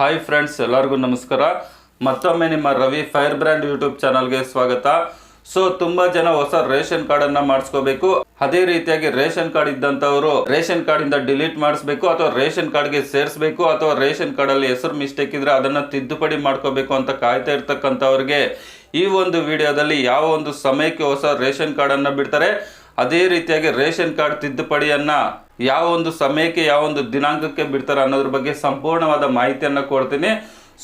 Hi friends ಎಲ್ಲರಿಗೂ ನಮಸ್ಕಾರ. ಮತ್ತೊಮ್ಮೆ ನಿಮ್ಮ ರವಿ ಫೈರ್ ಬ್ರ್ಯಾಂಡ್ ಯೂಟ್ಯೂಬ್ ಚಾನಲ್ಗೆ ಸ್ವಾಗತ. ಸೊ ತುಂಬಾ ಜನ ಹೊಸ ರೇಷನ್ ಕಾರ್ಡ್ ಅನ್ನ ಮಾಡಿಸ್ಕೋಬೇಕು. ಅದೇ ರೀತಿಯಾಗಿ ರೇಷನ್ ಕಾರ್ಡ್ ಇದ್ದಂತವರು ರೇಷನ್ ಕಾರ್ಡ್ ಇಂದ ಡಿಲೀಟ್ ಮಾಡಿಸ್ಬೇಕು ಅಥವಾ ರೇಷನ್ ಕಾರ್ಡ್ಗೆ ಸೇರಿಸಬೇಕು ಅಥವಾ ರೇಷನ್ ಕಾರ್ಡ್ ಅಲ್ಲಿ ಹೆಸರು ಮಿಸ್ಟೇಕ್ ಇದ್ರೆ ಅದನ್ನ ತಿದ್ದುಪಡಿ ಮಾಡ್ಕೋಬೇಕು ಅಂತ ಕಾಯ್ತಾ ಇರ್ತಕ್ಕಂಥವ್ರಿಗೆ ಈ ಒಂದು ವಿಡಿಯೋದಲ್ಲಿ ಯಾವ ಒಂದು ಸಮಯಕ್ಕೆ ಹೊಸ ರೇಷನ್ ಕಾರ್ಡ್ ಅನ್ನ ಬಿಡ್ತಾರೆ, ಅದೇ ರೀತಿಯಾಗಿ ರೇಷನ್ ಕಾರ್ಡ್ ತಿದ್ದುಪಡಿಯನ್ನ ಯಾವ ಒಂದು ಸಮಯಕ್ಕೆ, ಯಾವ ಒಂದು ದಿನಾಂಕಕ್ಕೆ ಬಿಡ್ತಾರೆ ಅನ್ನೋದ್ರ ಬಗ್ಗೆ ಸಂಪೂರ್ಣವಾದ ಮಾಹಿತಿಯನ್ನು ಕೊಡ್ತೀನಿ.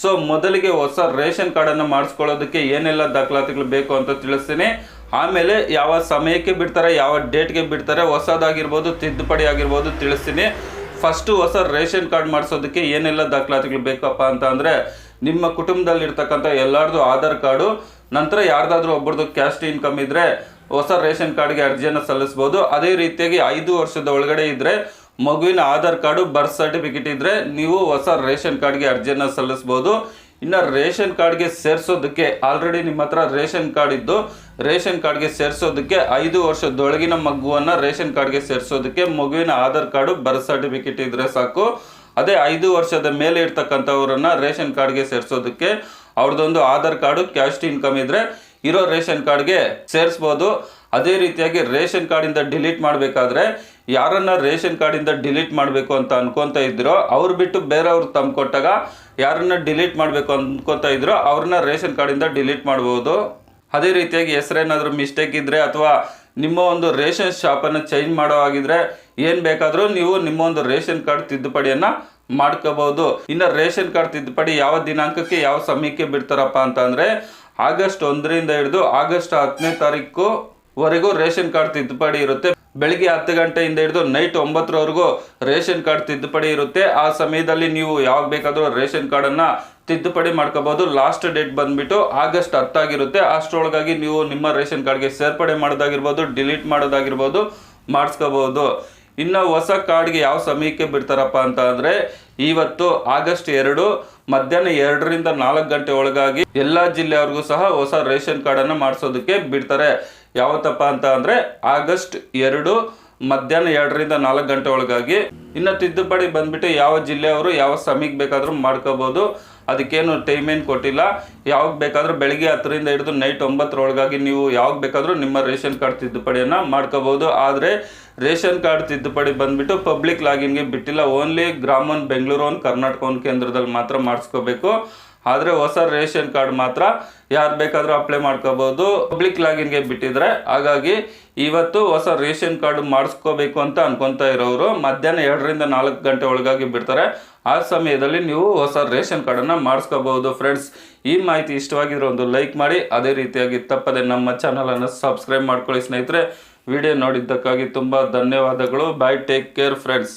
ಸೊ ಮೊದಲಿಗೆ ಹೊಸ ರೇಷನ್ ಕಾರ್ಡನ್ನು ಮಾಡಿಸ್ಕೊಳ್ಳೋದಕ್ಕೆ ಏನೆಲ್ಲ ದಾಖಲಾತಿಗಳು ಬೇಕು ಅಂತ ತಿಳಿಸ್ತೀನಿ. ಆಮೇಲೆ ಯಾವ ಸಮಯಕ್ಕೆ ಬಿಡ್ತಾರೆ, ಯಾವ ಡೇಟ್ಗೆ ಬಿಡ್ತಾರೆ, ಹೊಸದಾಗಿರ್ಬೋದು, ತಿದ್ದುಪಡಿ ಆಗಿರ್ಬೋದು ತಿಳಿಸ್ತೀನಿ. ಫಸ್ಟು ಹೊಸ ರೇಷನ್ ಕಾರ್ಡ್ ಮಾಡಿಸೋದಕ್ಕೆ ಏನೆಲ್ಲ ದಾಖಲಾತಿಗಳು ಬೇಕಪ್ಪ ಅಂತ ಅಂದರೆ, ನಿಮ್ಮ ಕುಟುಂಬದಲ್ಲಿರ್ತಕ್ಕಂಥ ಎಲ್ಲರದು ಆಧಾರ್ ಕಾರ್ಡು, ನಂತರ ಯಾರ್ದಾದ್ರೂ ಒಬ್ಬರದು ಕ್ಯಾಸ್ಟ್ ಇನ್ಕಮ್ ಇದ್ರೆ ಹೊಸ ರೇಷನ್ ಕಾರ್ಡ್ಗೆ ಅರ್ಜಿಯನ್ನು ಸಲ್ಲಿಸ್ಬೋದು. ಅದೇ ರೀತಿಯಾಗಿ ಐದು ವರ್ಷದ ಒಳಗಡೆ ಇದ್ದರೆ ಮಗುವಿನ ಆಧಾರ್ ಕಾರ್ಡು, ಬರ್ತ್ ಸರ್ಟಿಫಿಕೇಟ್ ಇದ್ದರೆ ನೀವು ಹೊಸ ರೇಷನ್ ಕಾರ್ಡ್ಗೆ ಅರ್ಜಿಯನ್ನು ಸಲ್ಲಿಸ್ಬೋದು. ಇನ್ನು ರೇಷನ್ ಕಾರ್ಡ್ಗೆ ಸೇರಿಸೋದಕ್ಕೆ ಆಲ್ರೆಡಿ ನಿಮ್ಮ ಹತ್ರ ರೇಷನ್ ಕಾರ್ಡ್ ಇದ್ದು, ರೇಷನ್ ಕಾರ್ಡ್ಗೆ ಸೇರಿಸೋದಕ್ಕೆ ಐದು ವರ್ಷದೊಳಗಿನ ಮಗುವನ್ನು ರೇಷನ್ ಕಾರ್ಡ್ಗೆ ಸೇರಿಸೋದಕ್ಕೆ ಮಗುವಿನ ಆಧಾರ್ ಕಾರ್ಡು, ಬರ್ತ್ ಸರ್ಟಿಫಿಕೇಟ್ ಇದ್ದರೆ ಸಾಕು. ಅದೇ ಐದು ವರ್ಷದ ಮೇಲೆ ಇರ್ತಕ್ಕಂಥವ್ರನ್ನ ರೇಷನ್ ಕಾರ್ಡ್ಗೆ ಸೇರಿಸೋದಕ್ಕೆ ಅವ್ರದ್ದೊಂದು ಆಧಾರ್ ಕಾರ್ಡು ಕ್ಯಾಸ್ಟ್ ಇನ್ಕಮ್ ಇದ್ರೆ ಇರೋ ರೇಷನ್ ಕಾರ್ಡ್ಗೆ ಸೇರಿಸ್ಬೋದು. ಅದೇ ರೀತಿಯಾಗಿ ರೇಷನ್ ಕಾರ್ಡಿಂದ ಡಿಲೀಟ್ ಮಾಡಬೇಕಾದ್ರೆ ಯಾರನ್ನ ರೇಷನ್ ಕಾರ್ಡಿಂದ ಡಿಲೀಟ್ ಮಾಡಬೇಕು ಅಂತ ಅನ್ಕೊತಾ ಇದ್ರೋ ಅವ್ರು ಬಿಟ್ಟು ಬೇರೆಯವ್ರು ತಮ್ಮ ಕೊಟ್ಟಾಗ ಯಾರನ್ನ ಡಿಲೀಟ್ ಮಾಡಬೇಕು ಅನ್ಕೊತಾ ಇದ್ರೋ ಅವ್ರನ್ನ ರೇಷನ್ ಕಾರ್ಡಿಂದ ಡಿಲೀಟ್ ಮಾಡ್ಬೋದು. ಅದೇ ರೀತಿಯಾಗಿ ಹೆಸರೇನಾದ್ರೂ ಮಿಸ್ಟೇಕ್ ಇದ್ದರೆ ಅಥವಾ ನಿಮ್ಮ ಒಂದು ರೇಷನ್ ಶಾಪನ್ನು ಚೇಂಜ್ ಮಾಡೋ ಆಗಿದ್ರೆ ಏನು ಬೇಕಾದರೂ ನೀವು ನಿಮ್ಮ ಒಂದು ರೇಷನ್ ಕಾರ್ಡ್ ತಿದ್ದುಪಡಿಯನ್ನು ಮಾಡ್ಕೋಬಹುದು ಇನ್ನು ರೇಷನ್ ಕಾರ್ಡ್ ತಿದ್ದುಪಡಿ ಯಾವ ದಿನಾಂಕಕ್ಕೆ ಯಾವ ಸಮಯಕ್ಕೆ ಬಿಡ್ತಾರಪ್ಪ ಅಂತ ಅಂದರೆ ಆಗಸ್ಟ್ ಒಂದರಿಂದ ಹಿಡಿದು ಆಗಸ್ಟ್ ಹತ್ತನೇ ತಾರೀಕು ವರೆಗೂ ರೇಷನ್ ಕಾರ್ಡ್ ತಿದ್ದುಪಡಿ ಇರುತ್ತೆ. ಬೆಳಿಗ್ಗೆ ಹತ್ತು ಗಂಟೆಯಿಂದ ಹಿಡಿದು ನೈಟ್ ಒಂಬತ್ತರವರೆಗೂ ರೇಷನ್ ಕಾರ್ಡ್ ತಿದ್ದುಪಡಿ ಇರುತ್ತೆ. ಆ ಸಮಯದಲ್ಲಿ ನೀವು ಯಾವಾಗ ಬೇಕಾದರೂ ರೇಷನ್ ಕಾರ್ಡನ್ನು ತಿದ್ದುಪಡಿ ಮಾಡ್ಕೋಬೋದು ಲಾಸ್ಟ್ ಡೇಟ್ ಬಂದ್ಬಿಟ್ಟು ಆಗಸ್ಟ್ ಹತ್ತಾಗಿರುತ್ತೆ. ಅಷ್ಟರೊಳಗಾಗಿ ನೀವು ನಿಮ್ಮ ರೇಷನ್ ಕಾರ್ಡ್ಗೆ ಸೇರ್ಪಡೆ ಮಾಡೋದಾಗಿರ್ಬೋದು, ಡಿಲೀಟ್ ಮಾಡೋದಾಗಿರ್ಬೋದು ಮಾಡಿಸ್ಕೋಬೋದು ಇನ್ನು ಹೊಸ ಕಾರ್ಡ್ಗೆ ಯಾವ ಸಮಯಕ್ಕೆ ಬಿಡ್ತಾರಪ್ಪ ಅಂತ ಅಂದರೆ ಇವತ್ತು ಆಗಸ್ಟ್ ಎರಡು, ಮಧ್ಯಾಹ್ನ ಎರಡರಿಂದ ನಾಲ್ಕು ಗಂಟೆ ಒಳಗಾಗಿ ಎಲ್ಲ ಜಿಲ್ಲೆಯವ್ರಿಗೂ ಸಹ ಹೊಸ ರೇಷನ್ ಕಾರ್ಡನ್ನು ಮಾಡಿಸೋದಕ್ಕೆ ಬಿಡ್ತಾರೆ. ಯಾವತ್ತಪ್ಪ ಅಂತ ಅಂದರೆ ಆಗಸ್ಟ್ ಎರಡು ಮಧ್ಯಾಹ್ನ ಎರಡರಿಂದ ನಾಲ್ಕು ಗಂಟೆ ಒಳಗಾಗಿ ಇನ್ನು ತಿದ್ದುಪಡಿ ಬಂದ್ಬಿಟ್ಟು ಯಾವ ಜಿಲ್ಲೆಯವರು ಯಾವ ಸಮಯಕ್ಕೆ ಬೇಕಾದರೂ ಮಾಡ್ಕೋಬೋದು. ಅದಕ್ಕೇನು ಟೈಮ್ ಏನು ಕೊಟ್ಟಿಲ್ಲ. ಯಾವಾಗ ಬೇಕಾದರೂ ಬೆಳಗ್ಗೆ ಹತ್ತರಿಂದ ಹಿಡಿದು ನೈಟ್ ಒಂಬತ್ತರೊಳಗಾಗಿ ನೀವು ಯಾವಾಗ ಬೇಕಾದರೂ ನಿಮ್ಮ ರೇಷನ್ ಕಾರ್ಡ್ ತಿದ್ದುಪಡಿಯನ್ನು ಮಾಡ್ಕೋಬೋದು. ಆದರೆ ರೇಷನ್ ಕಾರ್ಡ್ ತಿದ್ದುಪಡಿ ಬಂದ್ಬಿಟ್ಟು ಪಬ್ಲಿಕ್ ಲಾಗಿನ್ಗೆ ಬಿಟ್ಟಿಲ್ಲ. ಓನ್ಲಿ ಗ್ರಾಮನ್ ಬೆಂಗಳೂರು ಒಂದು ಕರ್ನಾಟಕ ಒನ್ ಕೇಂದ್ರದಲ್ಲಿ ಮಾತ್ರ ಮಾಡಿಸ್ಕೋಬೇಕು. ಆದರೆ ಹೊಸ ರೇಷನ್ ಕಾರ್ಡ್ ಮಾತ್ರ ಯಾರು ಬೇಕಾದರೂ ಅಪ್ಲೈ ಮಾಡ್ಕೋಬೋದು. ಪಬ್ಲಿಕ್ ಲಾಗಿನ್ಗೆ ಬಿಟ್ಟಿದ್ರೆ, ಹಾಗಾಗಿ ಇವತ್ತು ಹೊಸ ರೇಷನ್ ಕಾರ್ಡ್ ಮಾಡಿಸ್ಕೋಬೇಕು ಅಂತ ಅನ್ಕೊತಾ ಇರೋರು ಮಧ್ಯಾಹ್ನ ಎರಡರಿಂದ ನಾಲ್ಕು ಗಂಟೆ ಒಳಗಾಗಿ ಬಿಡ್ತಾರೆ. ಆ ಸಮಯದಲ್ಲಿ ನೀವು ಹೊಸ ರೇಷನ್ ಕಾರ್ಡನ್ನು ಮಾಡಿಸ್ಕೋಬಹುದು ಫ್ರೆಂಡ್ಸ್ ಈ ಮಾಹಿತಿ ಇಷ್ಟವಾಗಿದ್ರೆ ಒಂದು ಲೈಕ್ ಮಾಡಿ. ಅದೇ ರೀತಿಯಾಗಿ ತಪ್ಪದೆ ನಮ್ಮ ಚಾನಲನ್ನು ಸಬ್ಸ್ಕ್ರೈಬ್ ಮಾಡ್ಕೊಳ್ಳಿ ಸ್ನೇಹಿತರೆ. ವಿಡಿಯೋ ನೋಡಿದ್ದಕ್ಕಾಗಿ ತುಂಬ ಧನ್ಯವಾದಗಳು. Bye take care friends